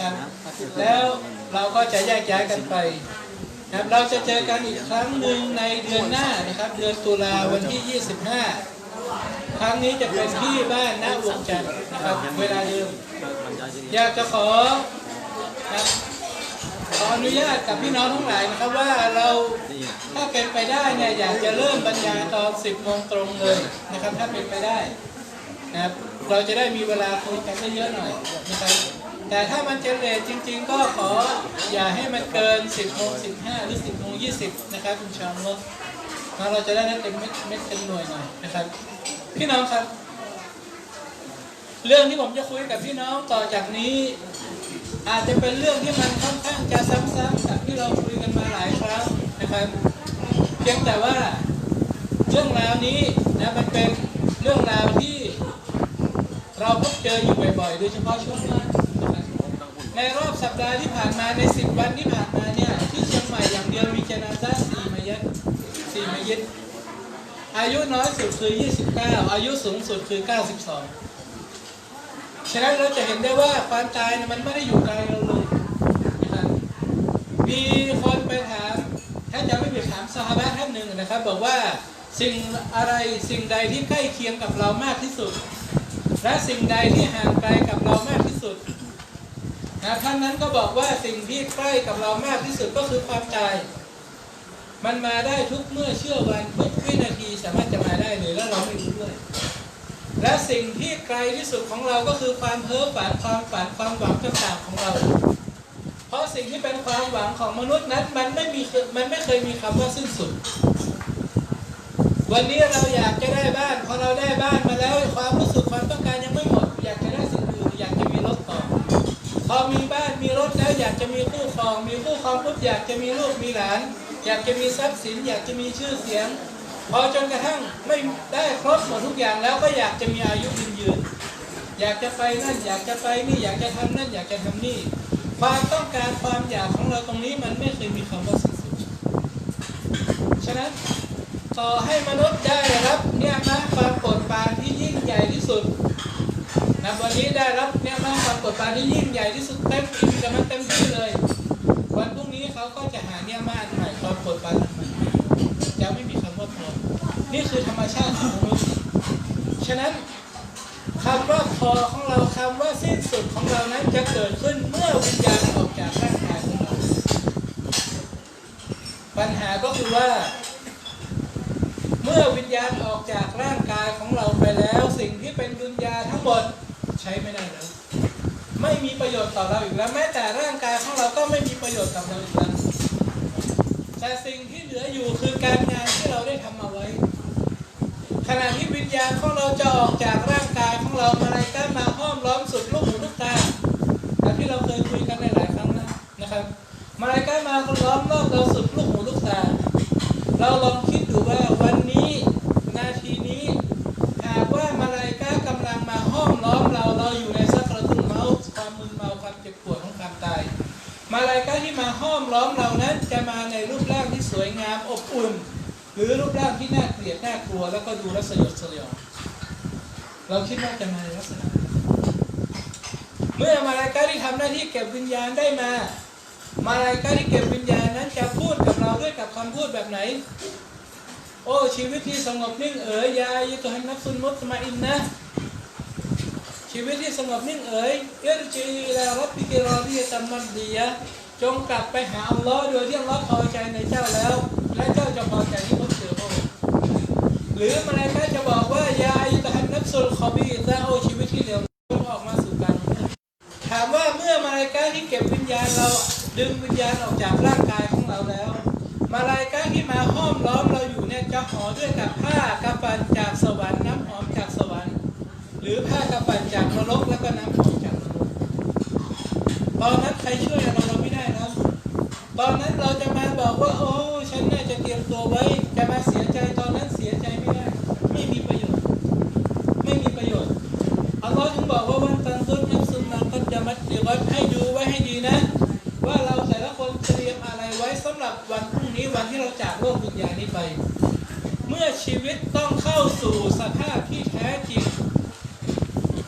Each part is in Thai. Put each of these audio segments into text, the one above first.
นะครับ แล้วเราก็จะแยกย้ายกันไปนะครับเราจะเจอกันอีกครั้งหนึ่งในเดือนหน้านะครับ เดือนตุลาวันที่ 25 ครั้งนี้จะเป็นที่บ้านนาวงจันทร์นะครับเวลาเดิมอยากจะขอนะขออนุญาตกับพี่น้องทั้งหลายนะครับว่าเราถ้าเป็นไปได้เนี่ยอยากจะเริ่มบรรยายตอน 10โมงตรงเลยนะครับ ถ้าเป็นไปได้นะครับ เราจะได้มีเวลาคุยกันได้เยอะหน่อยนะครับ แต่ถ้ามันจะเลทจริง ๆ ก็ขออย่าให้มันเกิน 10โมง15 หรือ 10โมง20 นะครับคุณชาวโลกเราจะได้นัดเต็มเม็ดเม็ดเต็มหน่วยหน่อยนะครับ พี่น้องครับ เรื่องที่ผมจะคุยกับพี่น้องต่อจากนี้ อาจจะเป็นเรื่องที่มันค่อนข้างจะซ้ำๆกับที่เราคุยกันมาหลายครั้งนะครับ เพียงแต่ว่าเรื่องราวนี้นะมันเป็นเรื่องราวที่เราพบเจออยู่บ่อยๆ โดยเฉพาะช่วงนี้ ในรอบสัปดาห์ที่ผ่านมาใน 10 วันที่ผ่านมาเนี่ยที่เชียงใหม่อย่างเดียวมีเจนาซาสี่มายัดสี่มายัดอายุน้อยสุดคือ 29 อายุสูงสุดคือ 92 ฉะนั้นเราจะเห็นได้ว่าความตายมันไม่ได้อยู่ไกลเราเลยนะครับมีคนไปถามถ้าจะไม่ผิดถามซาฮาบท่านหนึ่งนะครับ บอกว่าสิ่งอะไรสิ่งใดที่ใกล้เคียงกับเรามากที่สุด และสิ่งใดที่ห่างไกลกับเรามากที่สุด นะท่านนั้นก็บอกว่าสิ่งที่ใกล้กับเรามากที่สุดก็คือความตาย มันมาได้ทุกเมื่อเชื่อวันทุกวินาทีสามารถจะมาได้เลยแล้วเราไม่รู้ด้วย และสิ่งที่ไกลที่สุดของเราก็คือความเพ้อฝันความฝันความหวังต่างๆของเรา เพราะสิ่งที่เป็นความหวังของมนุษย์นั้นมันไม่มีมันไม่เคยมีคำว่าสิ้นสุดวันนี้เราอยากจะได้บ้านพอเราได้บ้านมาแล้วความรู้สึกความต้องการยังไม่หมดสิ่งอื่นอยากจะมีรถต่อ พอมีบ้านมีรถแล้วอยากจะมีคู่ครอง มีคู่ครองปุ๊บอยากจะมีลูกมีหลาน อยากจะมีทรัพย์สิน อยากจะมีชื่อเสียง พอจนกระทั่งไม่ได้ครบหมดทุกอย่างแล้วก็อยากจะมีอายุยืนยืนอยากจะไปนั่นอยากจะไปนี่อยากจะทำนั่นอยากจะทำนี่ ความต้องการความอยากของเราตรงนี้มันไม่เคยมีคำว่าสิ้นสุดฉะนั้นต่อให้มนุษย์ได้รับเนี่ยนะความโปรดปรานที่ยิ่งใหญ่ที่สุดนะวันนี้ได้รับ เนี่ยนะความโปรดปานที่ยิ่งใหญ่ที่สุดเต็มอิ่มกับมันเต็มที่เลย วันพรุ่งนี้เขาก็จะหาเนี่ยมาใหม่ความโปรดปรานอันใหม่จะไม่มีคำว่าพอนี่คือธรรมชาติของมนุษย์ฉะนั้นคำว่าพอของเราคำว่าสิ้นสุดของเรานั้นจะเกิดขึ้นเมื่อวิญญาณออกจากร่างกายของเราปัญหาก็คือว่าเมื่อวิญญาณออกจากร่างกายของเราไปแล้ว สิ่งที่เป็นดุนยาทั้งหมดใช้ไม่ได้แล้ว ไม่มีประโยชน์ต่อเราอีกแล้ว แม้แต่ร่างกายของเราก็ไม่มีประโยชน์กับเราอีกแล้วแต่สิ่งที่เหลืออยู่คือการงานที่เราได้ทำเอาไว้ ขณะที่วิญญาณของเราจะออกจากร่างกายของเรามาอะไรก็มาห้อมล้อมสุดลูกหูลูกตาแต่ที่เราเคยคุยกันในหลายครั้งนะนะครับมาอะไรก็มาล้อมรอบเราสุดลูกหูลูกตา เราลองคิด ห้อมล้อมเรานั้นจะมาในรูปร่างที่สวยงามอบอุ่น หรือรูปร่างที่น่าเกลียดน่ากลัวแล้วก็ดูแลวสยดสยองเราคิดว่าจะมาในลักษณะเมื่อมาลายกาที่ทำหน้าที่เก็บวิญญาณได้มา มาลายกาที่เก็บวิญญาณนั้นจะพูดกับเราด้วยกับคำพูดแบบไหน โอ้ชีวิตที่สงบนิ่งเอ๋ยยายตุฮันนับซุนมุตมาอินนะชีวิตที่สงบนิ่งเอ๋ยเอรจีลารับปิกรอที่ตัมมันดียะ จงกลับไปหาอัลลอฮ์โดยที่อัลลอฮ์พอใจในเจ้าแล้ว และเจ้าจะพอใจที่พบเจอพระองค์หรือมาลายกาจะบอกว่ายาอิตฮันนับซุลคอบีและโอ้ชีวิตที่เหลวจงออกมาสู่การถามว่าเมื่อมาลายกาที่เก็บวิญญาณเราดึงวิญญาณออกจากร่างกายของเราแล้ว มาลายกาที่มาห้อมล้อมเราอยู่เนี่ยจะห่อด้วยกับผ้ากำปันจากสวรรค์น้ำหอมจากสวรรค์ หรือผ้ากำปันจากนรกแล้วก็น้ำหอมจากนรกตอนนั้นใครช่วยเราเราไม่ได้แล้ว ตอนนั้นเราจะมาบอกว่า โอ้ฉันน่าจะเตรียมตัวไว้ จะมาเสียใจตอนนั้นเสียใจไม่ได้ ไม่มีประโยชน์ ไม่มีประโยชน์อัลลอฮ์ถึงบอกว่าวันตันซุนนับซุนมาก็จะมัดเดีวัดให้ดูไว้ให้ดีนะ ว่าเราแต่ละคนเตรียมอะไรไว้สำหรับวันพรุ่งนี้วันที่เราจากโลกดุนยานี้ไป เมื่อชีวิตต้องเข้าสู่สภาพที่แท้จริง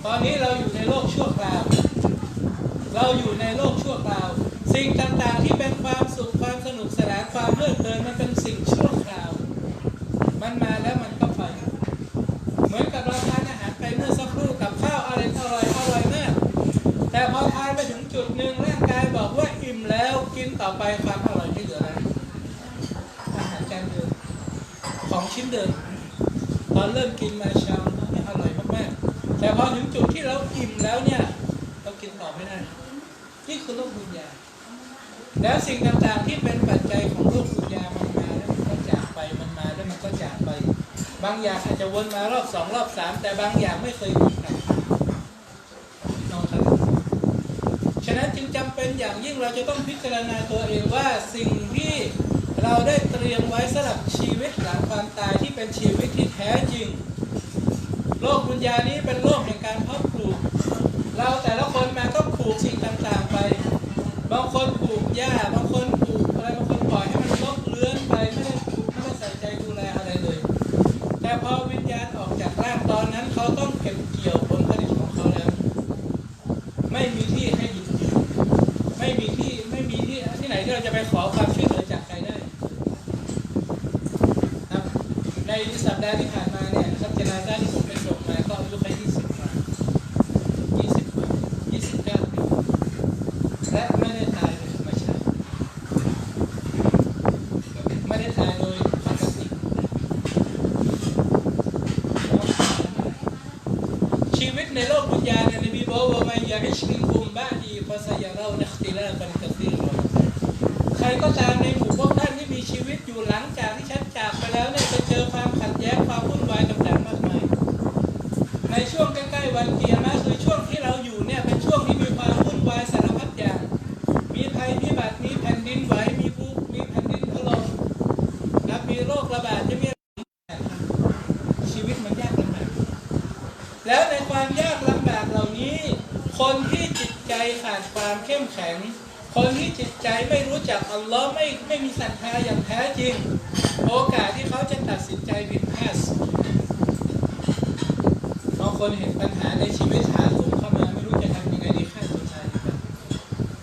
ตอนนี้เราอยู่ในโลกชั่วคราว เราอยู่ในโลกชั่วคราว สิ่งต่างๆที่เป็น แต่พอถึงจุดที่เราอิ่มแล้วเนี่ย เรากินต่อไม่ได้ นี่คือโลกบุญญาแล้วสิ่งต่างๆที่เป็นปัจจัยของโลกบุญญามันมาแล้วมันก็จากไปมันมาแล้วมันก็จากไป บางอย่างอาจจะวนมารอบสองรอบสามแต่บางอย่างไม่เคยวนกลับน้องครับฉะนั้นจึงจำเป็นอย่างยิ่งเราจะต้องพิจารณาตัวเองว่าสิ่งที่เราได้เตรียมไว้สำหรับชีวิตหลังความตายที่เป็นชีวิตที่แท้จริง โลกบุญญานี้เป็นโลกแห่งการเพาะปลูก เราแต่ละคนมาก็ปลูกสิ่งต่างๆไป บางคนปลูกหญ้า บางคนปลูกอะไร บางคนปล่อยให้มันลกเลื้อนไปไม่ได้ไม่ได้ใส่ใจดูแลอะไรเลย แต่พอวิญญาณออกจากร่างตอนนั้นเขาต้องเก็บเกี่ยวผลผลิตของเขาแล้ว ไม่มีที่ให้หยุดยืนไม่มีที่ไม่มีที่ที่ไหนที่เราจะไปขอความช่วยเหลือจากใครได้ครับในสัปดาห์ที่ผ่านมาเนี่ยครับเจนาซ่าที่ผมไปส่งมาก็อายุแค่ยี่สิบกว่ายี่สิบกว่ายี่สิบเก้าปีและไม่ได้ตายเลยไม่ใช่ไม่ได้ตายโดยปกติ ชีวิตในโลกวิญญาณเนี่ยนบีบอกว่ามันยาอิชมินคุมบ้าดีฟาซายาเรานักติลาบันกะซีรใครก็ตามในหมู่พวกท่านที่มีชีวิตอยู่หลังจากที่ฉันจากไปแล้วเนี่ยจะเจอความขัดแย้งความวุ่นวายต่างๆมากมาย ในช่วงใกล้ๆวันเกียร์มาคือช่วงที่เราอยู่เนี่ยเป็นช่วงที่มีความวุ่นวายสารพัดอย่าง มีภัยพิบัติมีแผ่นดินไหวมีภูมีแผ่นดินถล่มนะมีโรคระบาดจะมีชีวิตมันยากลำบาก แล้วในความยากลำบากเหล่านี้ คนที่จิตใจ ขาดความเข้มแข็ง คนที่จิตใจไม่รู้จักอัลลอฮ์ไม่ไม่มีศรัทธาอย่างแท้จริง โอกาสที่เขาจะตัดสินใจผิดพลาดบางคนเห็นปัญหาในชีวิตถาโถมเข้ามาไม่รู้จะทำยังไงดีฆ่าตัวตายดีกว่า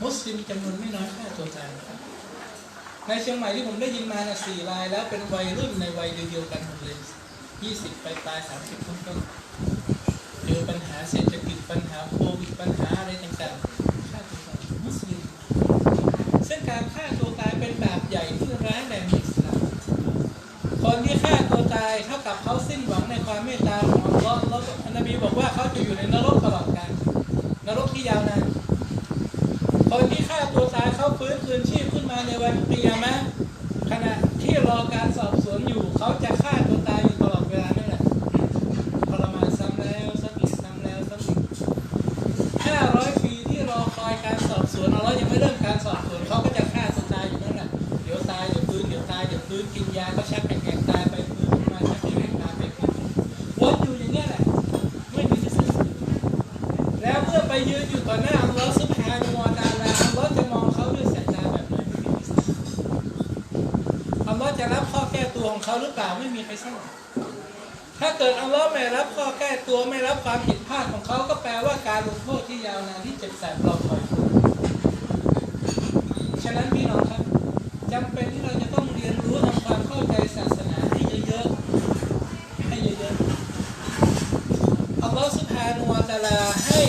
มุสลิมจำนวนไม่น้อยฆ่าตัวตายนะครับในเชียงใหม่ที่ผมได้ยินมานะสี่รายแล้วเป็นวัยรุ่นในวัยเดียวกันหมดเลยยี่สิบไปปลายสามสิบต้นๆเจอปัญหาเศรษฐกิจปัญหาโค อะไรต่างๆฆ่าตัวตายมุสลิมซึ่งการฆ่าตัวตายเป็นบาปใหญ่ที่ร้ายแรงในอิสลามคนที่ฆ่าตัวตายเท่ากับเขาสิ้นหวังในความเมตตาของอัลลอฮ์แล้วอันบีบอกว่าเขาจะอยู่ในนรกตลอดกาลนรกที่ยาวนานคนที่ฆ่าตัวตายเขาฟื้นคืนชีพขึ้นมาในวันกิยามะขณะที่รอการ ฟื้นกินยาก็ชักแข็งตายไปฟื้นมาชักแข็งตายไปฟื้นวนอยู่อย่างเงี้ยแหละไม่มีที่สิ้นสุดแล้วเมื่อไปยืนอยู่ต่อหน้าอัลลอฮ์ซุบฮานะฮูวะตาลาอัลลอฮ์จะมองเขาด้วยสายตาแบบไหนไม่มีที่สิ้นสุดอัลลอฮ์จะรับข้อแก้ตัวของเขาหรือเปล่าไม่มีใครทราบถ้าเกิดอัลลอฮ์ไม่รับข้อแก้ตัวไม่รับความผิดพลาดของเขาก็แปลว่าการลงโทษที่ยาวนานที่เจ็บแสบรอคอยฉะนั้นพี่น้องครับจำเป็นที่เราจะต้อง เข้าใจศาสนาให้เยอะๆให้เยอะๆอัลลอฮ์สุภาโนวตะอาลาให้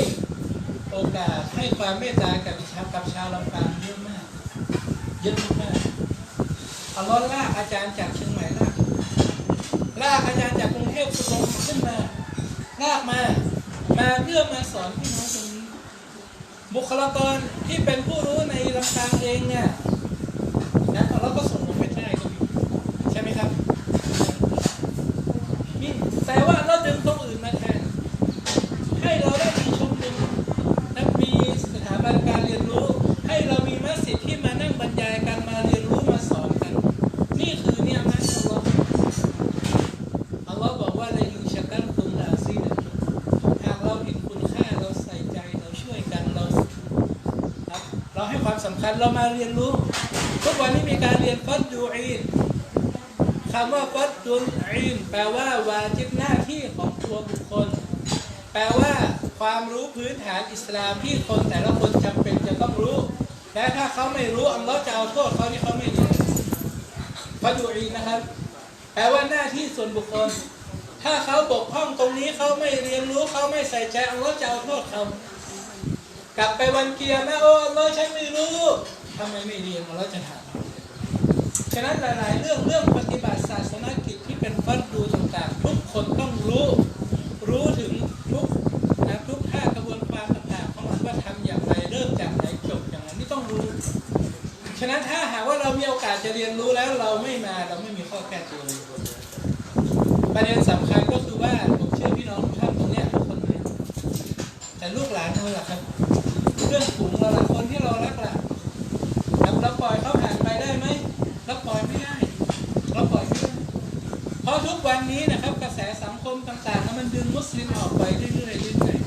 โอกาสให้ความเมตตากับชาวกับชาวลำปางเยอะมากเยอะมากอัลลอฮ์ลากอาจารย์จากเชียงใหม่ลากลากอาจารย์จากกรุงเทพลงขึ้นมาลากมา มาเพื่อมาสอนพี่น้องตรงนี้บุคลากรที่เป็นผู้รู้ในลำปางเองเนี่ยนะเราก็ส่งลงไปใต้ก็มีใช่ไหมครับนี่แต่ว่าเราดึงตรงอื่นมาแทน ให้เราได้มีชมรมและมีสถาบันการเรียนรู้ ให้เรามีมัสยิดที่มานั่งบรรยายกันมาเรียนรู้มาสอนกัน นี่คือเนี่ยมัสยิดอัลลอฮ์ อัลลอฮ์บอกว่าในอินชากัรตุมลาซีนะหากเราเห็นคุณค่าเราใส่ใจเราช่วยกันเราครับเรา ให้ความสำคัญเรามาเรียนรู้ ทุกวันนี้มีการเรียนฟัดดูอีนคำว่าฟัดดูอีนแปลว่าวาจิบหน้าที่ของตัวบุคคล แปลว่าความรู้พื้นฐานอิสลามที่คนแต่ละคนจำเป็นจะต้องรู้ และถ้าเขาไม่รู้อัลลอฮ์จะเอาโทษเขาที่เขาไม่เรียนฟาดูอีนะครับ แปลว่าหน้าที่ส่วนบุคคล ถ้าเขาบกพร่องตรงนี้เขาไม่เรียนรู้เขาไม่ใส่ใจอัลลอฮ์จะเอาโทษเขา กลับไปวันเกียร์นะโอ้อัลลอฮ์ฉันไม่รู้ทำไมไม่เรียนอัลลอฮ์จะถามฉะนั้นหลาย ๆ เรื่องเรื่องปฏิบัติศาสนกิจที่เป็นฟัดดูต่าง ๆ ทุกคนต้องรู้ รู้ถึงทุกนะทุกท่ากระบวนการต่าง ๆ ของมันว่าทำอย่างไรเริ่มจากไหนจบอย่างไรนี่ต้องรู้ ฉะนั้นถ้าหากว่าเรามีโอกาสจะเรียนรู้แล้วเราไม่มาเราไม่มีข้อแก้ตัวเลยประเด็นสำคัญก็คือว่าผมเชื่อพี่น้องทุกท่านตรงเนี้ยทุกคนเลยแต่ลูกหลานเราล่ะครับ รื่องฝูงเราละคนที่เรารักล่ะเราปล่อยเขาผ่านไปได้ไหมเราปล่อยไม่ได้เราปล่อยไม่ได้เพราะทุกวันนี้นะครับกระแสสังคมต่างๆมันดึงมุสลิมออกไปเรื่อยๆเรื่อย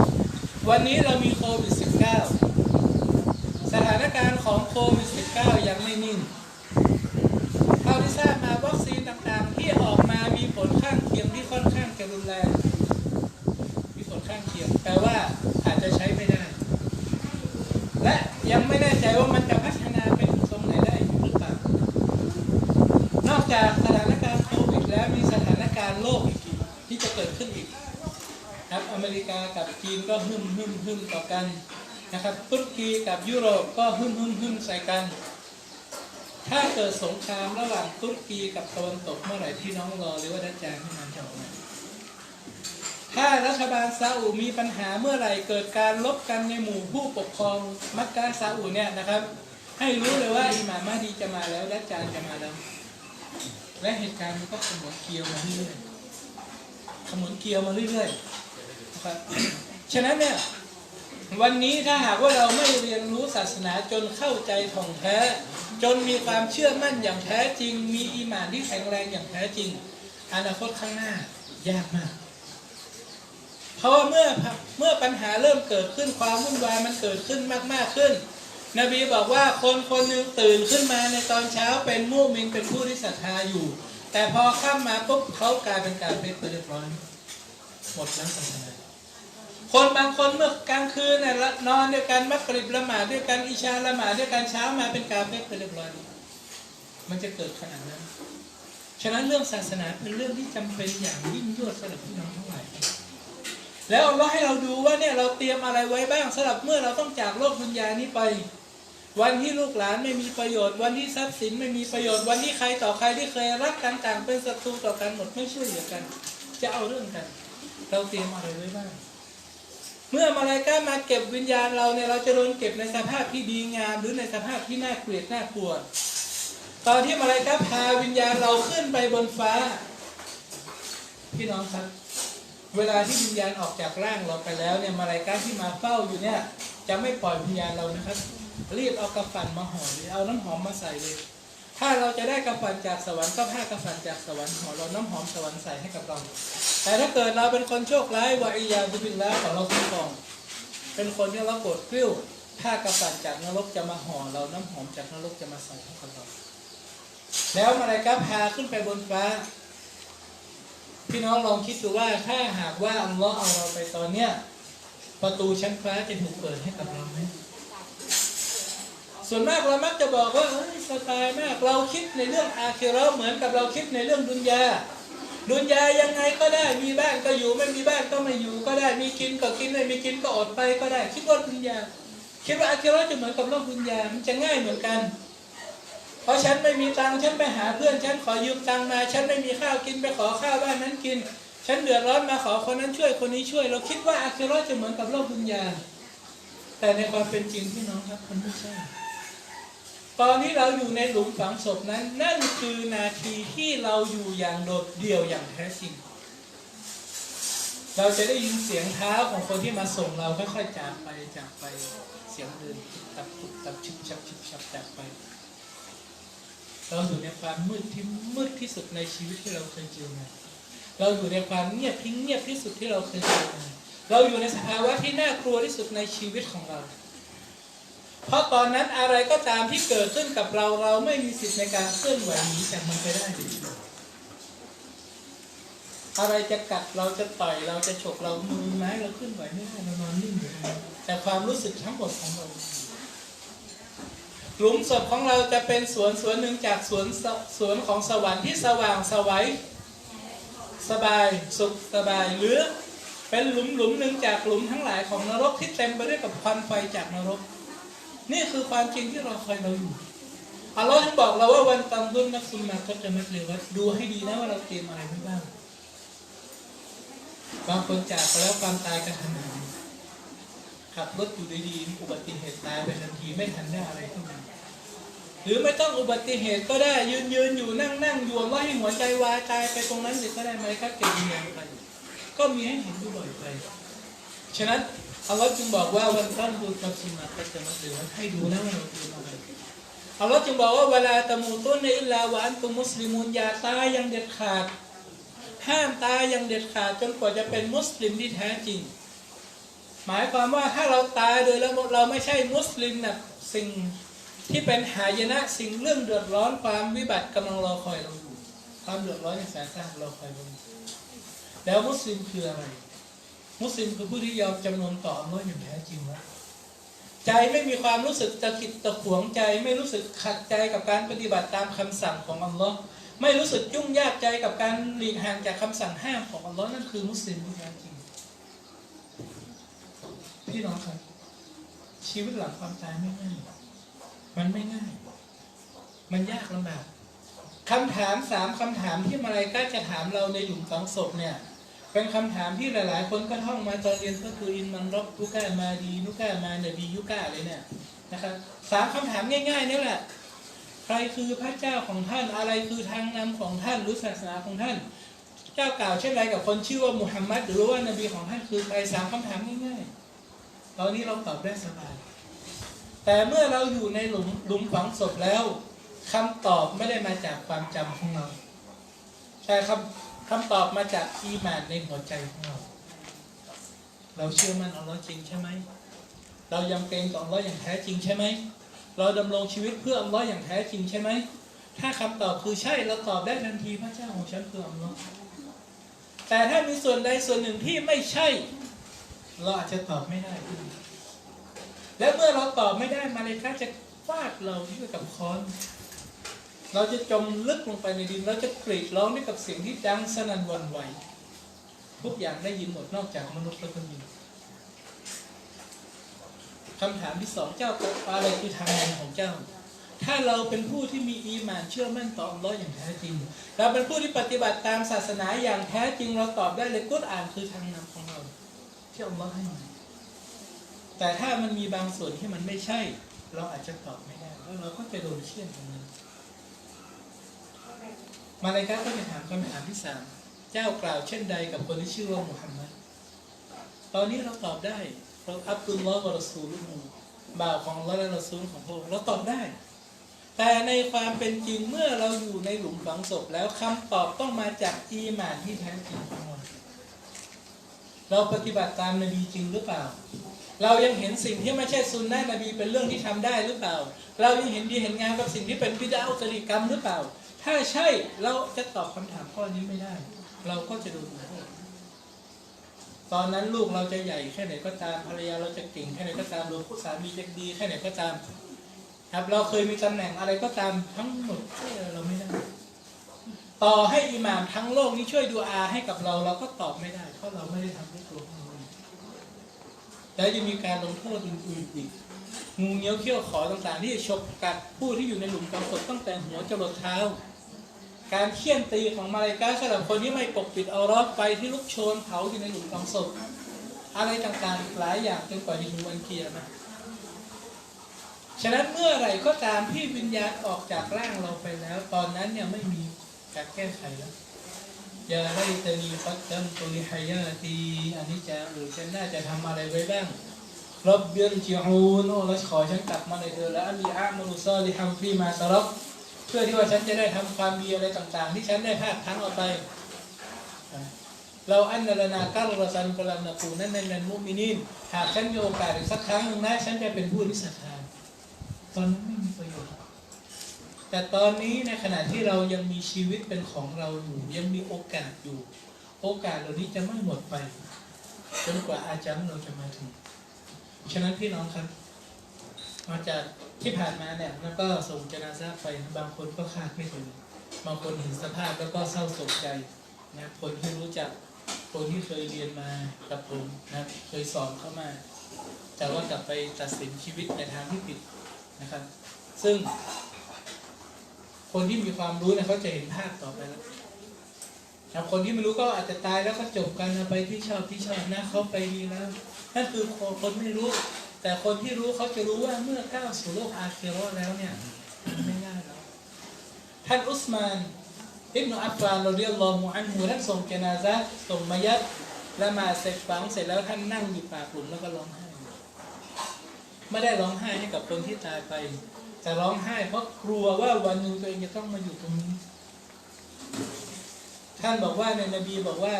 ๆวันนี้เรามีโควิด -19 สถานการณ์ของโควิด -19 ยังไม่นิ่งเท่าที่ทราบมาวัคซีนต่างๆ ที่ออกมามีผลข้างเคียงที่ค่อนข้างจะรุนแรงมีผลข้างเคียงแปลว่าอาจจะใช้ และยังไม่แน่ใจว่ามันจะพัฒนาไปถึงตรงไหนได้หรือเปล่านอกจากสถานการณ์โควิดแล้วมีสถานการณ์โลกอีกที่จะเกิดขึ้นอีกครับอเมริกากับจีนก็หึมหึมหึมต่อกันนะครับตุรกีกับยุโรปก็หึมหึมหึมใส่กัน ถ้าเกิดสงครามระหว่างตุรกีกับตะวันตกเมื่อไหร่พี่น้องรอหรือว่าดัจจานที่มันจะออกมา ถ้ารัฐบาลซาอุมีปัญหาเมื่อไหร่เกิดการลบกันในหมู่ผู้ปกครองมักกะซาอุเนี่ยนะครับ ให้รู้เลยว่าอิหม่ามาดีจะมาแล้วดัจจานจะมาแล้ว และเหตุการณ์มันก็ขมวดเกลียวมาเรื่อยๆขมวดเกลียวมาเรื่อยๆนะครับฉะนั้นเนี่ยวันนี้ถ้าหากว่าเราไม่เรียนรู้ศาสนาจนเข้าใจท่องแท้ จนมีความเชื่อมั่นอย่างแท้จริง มีอีหมานที่แข็งแรงอย่างแท้จริง อนาคตข้างหน้ายากมาก เพราะว่าเมื่อเมื่อปัญหาเริ่มเกิดขึ้นความวุ่นวายมันเกิดขึ้นมาก ๆขึ้น นบีบอกว่าคนคนหนึ่งตื่นขึ้นมาในตอนเช้าเป็นมุมินเป็นผู้ที่ศรัทธาอยู่ แต่พอข้ามมาปุ๊บเขากลายเป็นการเป็นเรียบร้อยหมดแล้วศาสนาคนบางคนเมื่อกลางคืนน่ะละนอนด้วยกันมักริบละหมาดด้วยกันอิชาละหมาดด้วยกันเช้ามาเป็นกาเฟไปเรียบร้อยมันจะเกิดขนาดนั้น ฉะนั้นเรื่องศาสนาเป็นเรื่องที่จำเป็นอย่างยิ่งยวดสำหรับพี่น้องทั้งหลาย แล้วเอาว่าให้เราดูว่าเนี่ยเราเตรียมอะไรไว้บ้างสำหรับเมื่อเราต้องจากโลกดุนยานี้ไป วันที่ลูกหลานไม่มีประโยชน์ วันที่ทรัพย์สินไม่มีประโยชน์วันที่ใครต่อใครที่เคยรักกันต่างเป็นศัตรูต่อกันหมดไม่ช่วยเหลือกัน จะเอาเรื่องกัน เราเตรียมอะไรไว้บ้างเมื่อมาลายกามาเก็บวิญญาณเราเนี่ยเราจะโดนเก็บในสภาพที่ดีงาม หรือในสภาพที่น่าเกลียดน่ากลัวตอนที่มาลายกาพาวิญญาณเราขึ้นไปบนฟ้า พี่น้องครับ เวลาที่วิญญาณออกจากร่างเราไปแล้วเนี่ยมาลายกาที่มาเฝ้าอยู่เนี่ย จะไม่ปล่อยวิญญาณเรานะครับ รีบเอากระฝันมาห่อเลยเอาน้ำหอมมาใส่เลย ถ้าเราจะได้กระฝันจากสวรรค์ก็ผ้ากระฝันจากสวรรค์ห่อเราน้ำหอมสวรรค์ใส่ให้กับเรา แต่ถ้าเกิดเราเป็นคนโชคร้ายวะอียาบุบิลละของเราคุ้มครอง เป็นคนที่เราโกรธกริ้วผ้ากระฝันจากนรกจะมาห่อเราน้ำหอมจากนรกจะมาใส่ให้กับเรา แล้วมาลายกาพาขึ้นไปบนฟ้า พี่น้องลองคิดดูว่าถ้าหากว่าอัลลอฮ์เอาเราไปตอนเนี้ยประตูชั้นฟ้าจะถูกเปิดให้กับเราไหมส่วนมากเรามักจะบอกว่าเฮ้ยสไตล์มากเราคิดในเรื่องอาคิเราเหมือนกับเราคิดในเรื่องดุนยาดุนยายังไงก็ได้มีบ้านก็อยู่ไม่มีบ้านก็ไม่อยู่ก็ได้มีกินก็กินไม่มีกินก็อดไปก็ได้ คิดว่าดุนยาคิดว่าอาคิเราจะเหมือนกับโลกดุนยามันจะง่ายเหมือนกัน เพราะฉันไม่มีตังค์ฉันไปหาเพื่อน ฉันขอยืมตังค์มา ฉันไม่มีข้าวกินไปขอข้าวบ้านนั้นกิน ฉันเดือดร้อนมาขอคนนั้นช่วยคนนี้ช่วย เราคิดว่าอาคิราะห์จะเหมือนกับโลกดุนยา แต่ในความเป็นจริงพี่น้องครับมันไม่ใช่ตอนที่เราอยู่ในหลุมฝังศพนั้น นั่นคือนาทีที่เราอยู่อย่างโดดเดี่ยวอย่างแท้จริง เราจะได้ยินเสียงเท้าของคนที่มาส่งเราค่อยๆจากไปจากไปเสียงเดินตับตุบตับชิบชับชิบชับจากไป เราอยู่ในความมืดที่มืดที่สุดในชีวิตที่เราเคยเจอมาเราอยู่ในความเงียบที่เงียบที่สุดที่เราเคยเจอมาเราอยู่ในสภาวะที่น่ากลัวที่สุดในชีวิตของเรา เพราะตอนนั้นอะไรก็ตามที่เกิดขึ้นกับเราเราไม่มีสิทธิ์ในการเคลื่อนไหวหนีจากมันไปได้อะไรจะกัดเราจะต่อยเราจะฉกเรามือไม้เราขึ้นไหวไม่ได้เรานอนนิ่งอยู่แต่ความรู้สึกทั้งหมดของเรา หลุมศพของเราจะเป็นสวนสวนหนึ่งจากสวนสวนของสวรรค์ที่สว่างสวัยสบายสุขสบายหรือเป็นหลุมหลุมหนึ่งจากหลุมทั้งหลายของนรกที่เต็มไปด้วยกับควันไฟจากนรก นี่คือความจริงที่เราคอยเราอยู่อัลลอฮ์ที่บอกเราว่าวันตังดุนนักซุนมาก็จะม่เลยว่าดูให้ดีนะว่าเราเตรียมอะไรไว้บ้างบางคนจากไปแล้วความตายกระทันหันขับรถอยู่ดีๆอุบัติเหตุตายไปทันทีไม่ทันได้อะไรขึ้นมา หรือไม่ต้องอุบัติเหตุก็ได้ยืนยืนอยู่นั่งนั่งอยู่ว่าให้หัวใจวายตายไปตรงนั้นเลยก็ได้ไหมครับเก็บวิญญาณไปก็มีให้เห็นอยู่บ่อยไป ฉะนั้นอัลลอฮ์จึงบอกว่าวันตั้งดูกับสิมาก็จะมาเตือนให้ดูนะว่าเราเตรียมอะไรอัลลอฮ์จึงบอกว่าเวลาตะมูตุนในอิลลาวะอันตุมุสลิมุนยาตายอยังเด็ดขาด ห้ามตายอยังเด็ดขาดจนกว่าจะเป็นมุสลิมที่แท้จริง หมายความว่าถ้าเราตายโดยแล้วเราไม่ใช่มุสลิมนะสิ่ง ที่เป็นหายนะสิ่งเรื่องเดือดร้อนความวิบัติกำลังรอคอยเราอยู่ความเดือดร้อนอย่างแสนสาหัสรอคอยเราอยู่แล้วมุสลิมคืออะไร มุสลิมคือผู้ที่ยอมจำนนต่ออัลลออย่างแท้จริงแล้วใจไม่มีความรู้สึกตะขิดตะขวงใจ ไม่รู้สึกขัดใจกับการปฏิบัติตามคำสั่งของอัลลอฮ์ไม่รู้สึกยุ่งยากใจกับการหลีกห่างจากคำสั่งห้ามของอัลลอฮ์นั่นคือมุสลิมที่แท้จริงพี่น้องครับ ชีวิตหลังความตายไม่ง่าย มันไม่ง่าย มันยากลำบากคำถามสามคำถามที่มาลายกาจะถามเราในหลุมฝังศพเนี่ย เป็นคำถามที่หลาย ๆ คนก็ท่องมาตอนเรียนก็คืออินมันรบยุก้ามาดีนุก้ามาเนบียุก้าเลยเนี่ยนะครับสามคำถามง่ายๆนี่แหละ ใครคือพระเจ้าของท่านอะไรคือทางนำของท่านหรือศาสนาของท่าน เจ้ากล่าวเช่นไรกับคนชื่อว่ามุฮัมมัดหรือว่านบีของท่านคือใครสามคำถามง่ายๆตอนนี้เราตอบได้สบาย แต่เมื่อเราอยู่ในหลุมหลุมฝังศพแล้วคำตอบไม่ได้มาจากความจำของเรา แต่คำคำตอบมาจากอีมานในหัวใจของเรา เราเชื่อมั่นอัลลอฮ์จริงใช่ไหม เรายำเกรงต่ออัลลอฮ์อย่างแท้จริงใช่ไหม เราดำรงชีวิตเพื่ออัลลอฮ์อย่างแท้จริงใช่ไหม ถ้าคำตอบคือใช่เราตอบได้ทันทีพระเจ้าของฉันคืออัลลอฮ์แต่ถ้ามีส่วนใดส่วนหนึ่งที่ไม่ใช่ เราอาจจะตอบไม่ได้ และเมื่อเราตอบไม่ได้มาเลย์กาจะฟาดเราด้วยกับค้อน เราจะจมลึกลงไปในดิน เราจะกรีดร้องด้วยกับเสียงที่ดังสนั่นวันไหว ทุกอย่างได้ยินหมดนอกจากมนุษย์และคนยินคำถามที่สองเจ้าอะไรคือทางนำของเจ้า ถ้าเราเป็นผู้ที่มีอีมานเชื่อมั่นต่ออัลลอฮ์อย่างแท้จริง เราเป็นผู้ที่ปฏิบัติตามศาสนาอย่างแท้จริง เราตอบได้เลยกุรอานคือทางนำของเราที่อัลลอฮ์ให้มา แต่ถ้ามันมีบางส่วนที่มันไม่ใช่ เราอาจจะตอบไม่ได้แล้วเราก็จะโดนเชื่อมตรงนั้นมาเลยครับก็จะถามคำถามที่สามเจ้ากล่าวเช่นใดกับคนที่ชื่อว่ามุฮัมมัดตอนนี้เราตอบได้เราอับดุลลอฮ์วะรอซูลุฮูบ่าวของอัลลอและรอซูลของพระองค์เราตอบได้ แต่ในความเป็นจริงเมื่อเราอยู่ในหลุมฝังศพแล้วคำตอบต้องมาจากอีหมานที่แท้จริงของเราเราปฏิบัติตามนบีจริงหรือเปล่า เรายังเห็นสิ่งที่ไม่ใช่ซุนนะนบีเป็นเรื่องที่ทำได้หรือเปล่า เรายังเห็นดีเห็นงามกับสิ่งที่เป็นพิดาอุตริกรรมหรือเปล่า ถ้าใช่เราจะตอบคำถามข้อนี้ไม่ได้ เราก็จะโดนโทษตอนนั้นลูกเราจะใหญ่แค่ไหนก็ตามภรรยาเราจะเก่งแค่ไหนก็ตามหรือผู้สามีจะดีแค่ไหนก็ตาม ครับเราเคยมีตำแหน่งอะไรก็ตามทั้งหมดช่วยเราไม่ได้ ต่อให้อิหม่ามทั้งโลกนี้ช่วยดูอาให้กับเราเราก็ตอบไม่ได้ เพราะเราไม่ได้ทำด้วยตัวของเราเอง แล้วยังมีการลงโทษอื่นๆอีกงูเงี้ยวเขี้ยวขอต่างๆ ที่จะฉกกัดผู้ที่อยู่ในหลุมกำศพตั้งแต่หัวจรดเท้า การเคี่ยนตีของมาลายกาสำหรับคนที่ไม่ปกปิดเอารอดไฟที่ลุกโชนเผาอยู่ในหลุมกำศพอะไรต่างๆหลายอย่างจนกว่าจะถึงวันเกียรนะฉะนั้นเมื่อไหร่ก็ตามที่วิญญาณออกจากร่างเราไปแล้ว ตอนนั้นเนี่ยไม่มีการแก้ไขแล้ว ยาได้ตนีฟัดดัมตุลิฮายาตีอันนี้จะหรือฉันน่าจะทำอะไรไว้บ้างรับเบียนจิอูนโอ้แล้วขอฉันกลับมาเลยเถอะแล้วอันลีอามานุซอลิฮัมฟีมาตรับเพื่อที่ว่าฉันจะได้ทำความดีอะไรต่าง ๆ ที่ฉันได้พลาดพลั้งออกไปเราอันนลนากัลรสันกลัมนาคูนั่นในนันมุมินินหากฉันมีโอกาสอีกสักครั้งหนึ่งนะฉันจะเป็นผู้ที่ศรัทธาตอนนั้นไม่มีประโย แต่ตอนนี้ในขณะที่เรายังมีชีวิตเป็นของเราอยู่ ยังมีโอกาสอยู่ โอกาสเหล่านี้จะไม่หมดไปจนกว่าอาจารย์เราจะมาถึง ฉะนั้นพี่น้องครับมาจากที่ผ่านมาเนี่ยแล้วก็ส่งจนาซาไปบางคนก็คาดไม่ถึงบางคนเห็นสภาพแล้วก็เศร้าโศกใจนะคนที่รู้จักคนที่เคยเรียนมากับผมนะเคยสอนเข้ามา แต่ว่ากลับไปตัดสินชีวิตในทางที่ผิดนะครับ ซึ่ง คนที่มีความรู้เนี่ยเขาจะเห็นภาพต่อไปแล้วนะคนที่ไม่รู้ก็อาจจะตายแล้วก็จบกันไปที่ชอบที่ชอบนะเขาไปดีแล้วนั่นคือคนไม่รู้ แต่คนที่รู้เขาจะรู้ว่าเมื่อก้าวสู่โลกอาเคโรอแล้วเนี่ยไม่ง่ายแล้วท่านอุสมานอิบนุอัฟฟานรอดิยัลลอฮุอันฮุท่านส่งเจนาซะส่งมายัดละมาเสร็จฝังเสร็จแล้วท่านนั่งอยู่ปากหลุมแล้วก็ร้องไห้ ไม่ได้ร้องไห้ให้กับคนที่ตายไป แต่ร้องไห้เพราะกลัวว่าวันหนึ่งตัวเองจะต้องมาอยู่ตรงนี้ ท่านบอกว่าในนบีบอกว่า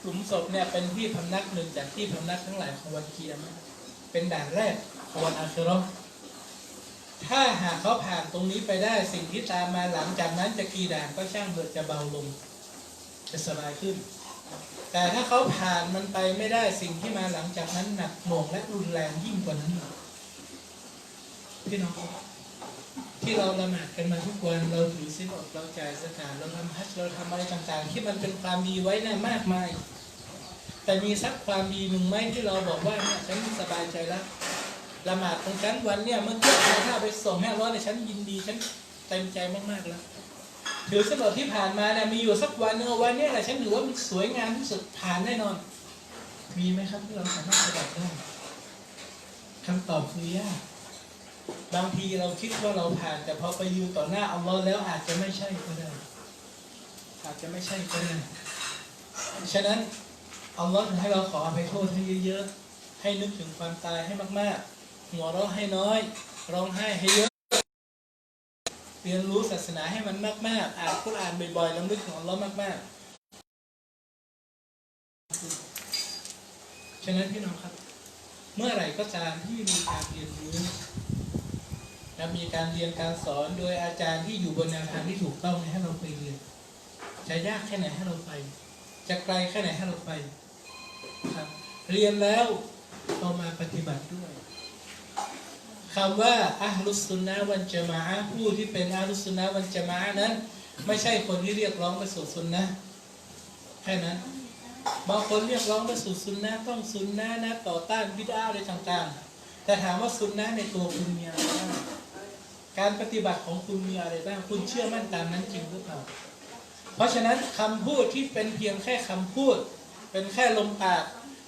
หลุมศพเนี่ยเป็นที่พำนักหนึ่งจากที่พำนักทั้งหลายของวันเกียรติเป็นด่านแรกของวันอาคิเราะห์ถ้าหากเขาผ่านตรงนี้ไปได้สิ่งที่ตามมาหลังจากนั้นจะกี่ด่านก็ช่างเถิดจะเบาลง จะสบายขึ้น แต่ถ้าเขาผ่านมันไปไม่ได้สิ่งที่มาหลังจากนั้นหนักหน่วงและรุนแรงยิ่งกว่านั้นอีก พี่น้องที่เราละหมาดกันมาทุกวันเราถือศีลอดเราจ่ายสกาดเราทำฮัจเราทำอะไรต่างๆ ที่มันเป็นความดีไว้น่ะมากมาย แต่มีสักความดีหนึ่งไหมที่เราบอกว่าเนี่ยฉันสบายใจแล้วละหมาดของฉันวันเนี่ยเมื่อกี้ถ้าไปส่งห้าร้อยเนี่ยฉันยินดีฉันเต็มใจมากๆแล้วถือสำหรับที่ผ่านมาเนี่ยมีอยู่สักวันหนึงวันเนี้แหละฉันถือว่ามันสวยงามที่สุดผ่านแน่นอน มีไหมครับที่เราสามารถประดับได้คำตอบคือยาก บางทีเราคิดว่าเราผ่าน แต่พอไปยืนต่อหน้าอัลลอฮ์แล้วอาจจะไม่ใช่ก็ได้ อาจจะไม่ใช่ก็ได้ฉะนั้นอัลลอฮ์ให้เราขออภัยโทษให้เยอะๆ ให้นึกถึงความตายให้มากๆ หัวเราะให้น้อย ร้องไห้ให้เยอะ เรียนรู้ศาสนาให้มันมากๆ อ่านคุรานบ่อยๆลำลึกถึงอัลลอฮ์มากๆ ฉะนั้นพี่น้องครับ เมื่อไหร่ก็ตามที่มีการเรียนรู้ และมีการเรียนการสอนโดยอาจารย์ที่อยู่บนแนวทางที่ถูกต้องให้เราไปเรียนจะยากแค่ไหนให้เราไป จะไกลแค่ไหนให้เราไปครับเรียนแล้วเรามาปฏิบัติด้วยคำว่าอัลลุสุนนะวันจะมาผู้ที่เป็นอัลลุสุนนะวันจะมานั้น ไม่ใช่คนที่เรียกร้องไปสู่ซุนนะแค่นั้นบางคนเรียกร้องไปสู่ซุนนะต้องซุนนะนะต่อต้านบิดาอะไรต่างๆ แต่ถามว่าซุนนะในตัวคุณมีอะไรบ้าง การปฏิบัติของคุณมีอะไรบ้าง คุณเชื่อมั่นตามนั้นจริงหรือเปล่า เพราะฉะนั้นคำพูดที่เป็นเพียงแค่คำพูด เป็นแค่ลมปาก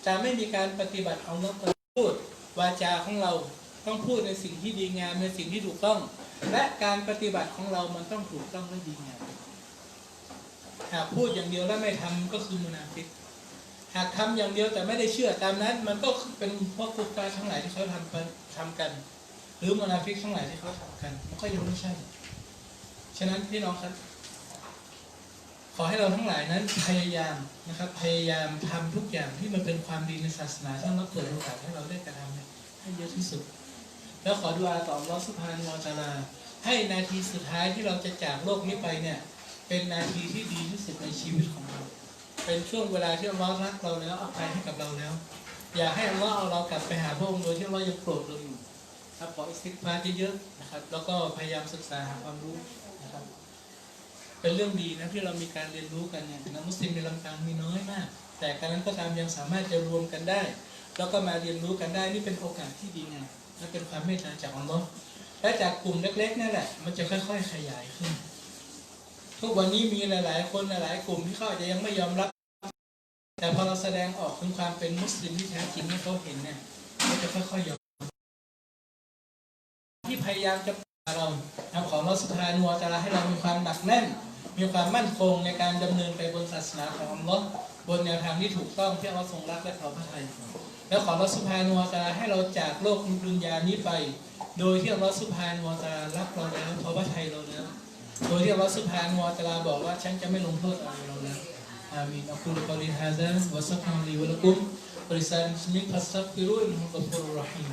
จะไม่มีการปฏิบัติของเราพูด วาจาของเราต้องพูดในสิ่งที่ดีงามในสิ่งที่ถูกต้อง และการปฏิบัติของเรามันต้องถูกต้องและดีงามหากพูดอย่างเดียวแล้วไม่ทำก็คือมุนาฟิกหากทำอย่างเดียวแต่ไม่ได้เชื่อตามนั้น มันก็เป็นพวกกุฟฟาทั้งหลายที่เขาทำกันทำกัน หรือมุนาฟิกทั้งหลายที่เขาทำกันมันก็ยังไม่ใช่ ฉะนั้นพี่น้องครับ ขอให้เราทั้งหลายนั้นพยายามนะครับ พยายามทำทุกอย่างที่มันเป็นความดีในศาสนาที่เราเปิดโอกาสให้เราได้กระทำเนี่ยให้เยอะที่สุด แล้วขอดุอาต่ออัลลอสุภานุวาตาลาให้นาทีสุดท้ายที่เราจะจากโลกนี้ไปเนี่ย เป็นนาทีที่ดีที่สุดในชีวิตของเรา เป็นช่วงเวลาที่อัลลอฮฺรักเราแล้วอภัยให้กับเราแล้ว อยากให้อัลลอฮฺเอาเรากลับไปหาพระองค์โดยที่เรายังโกรธเราอยู่ ครับขออิสติกฟาเยอะๆนะครับ แล้วก็พยายามศึกษาหาความรู้นะครับ เป็นเรื่องดีนะที่เรามีการเรียนรู้กันเนี่ยนะมุสลิมในลำพังมีน้อยมาก แต่การนั้นก็ตามยังสามารถจะรวมกันได้ แล้วก็มาเรียนรู้กันได้นี่เป็นโอกาสที่ดีงามและเป็นความเมตตาจากอัลลอฮ์และจากกลุ่มเล็กๆนั่นแหละ มันจะค่อย ๆ ขยายขึ้น ทุกวันนี้มีหลาย ๆ คนหลายๆ กลุ่มที่เขาอาจจะยังไม่ยอมรับ แต่พอเราแสดงออกถึงความเป็นมุสลิมที่แท้จริงให้เขาเห็นเนี่ยเขาจะค่อยๆยอม ที่พยายามจะเราทำของเราสุภานัวจะให้เรามีความหนักแน่น มีความมั่นคงในการดำเนินไปบนศาสนาของอัลลอฮ์บนแนวทางที่ถูกต้องที่เราทรงรักและขอพระทัยแล้วขอเราสุภานัวจะให้เราจากโลกดุนยานี้ไป โดยที่อัสุภานัวจะรักเราแล้วขอพระทัยเราแล้วโดยที่อัสุภานัวจะบอกว่าฉันจะไม่ลงโทษอะไรเราแล้วอามีนอักุลกอลิฮะซาวะสักฮัมลีวะลักุมบริษัทมุสลิมฟัสตักฟิรุอินฮุกัฟุรุรหีม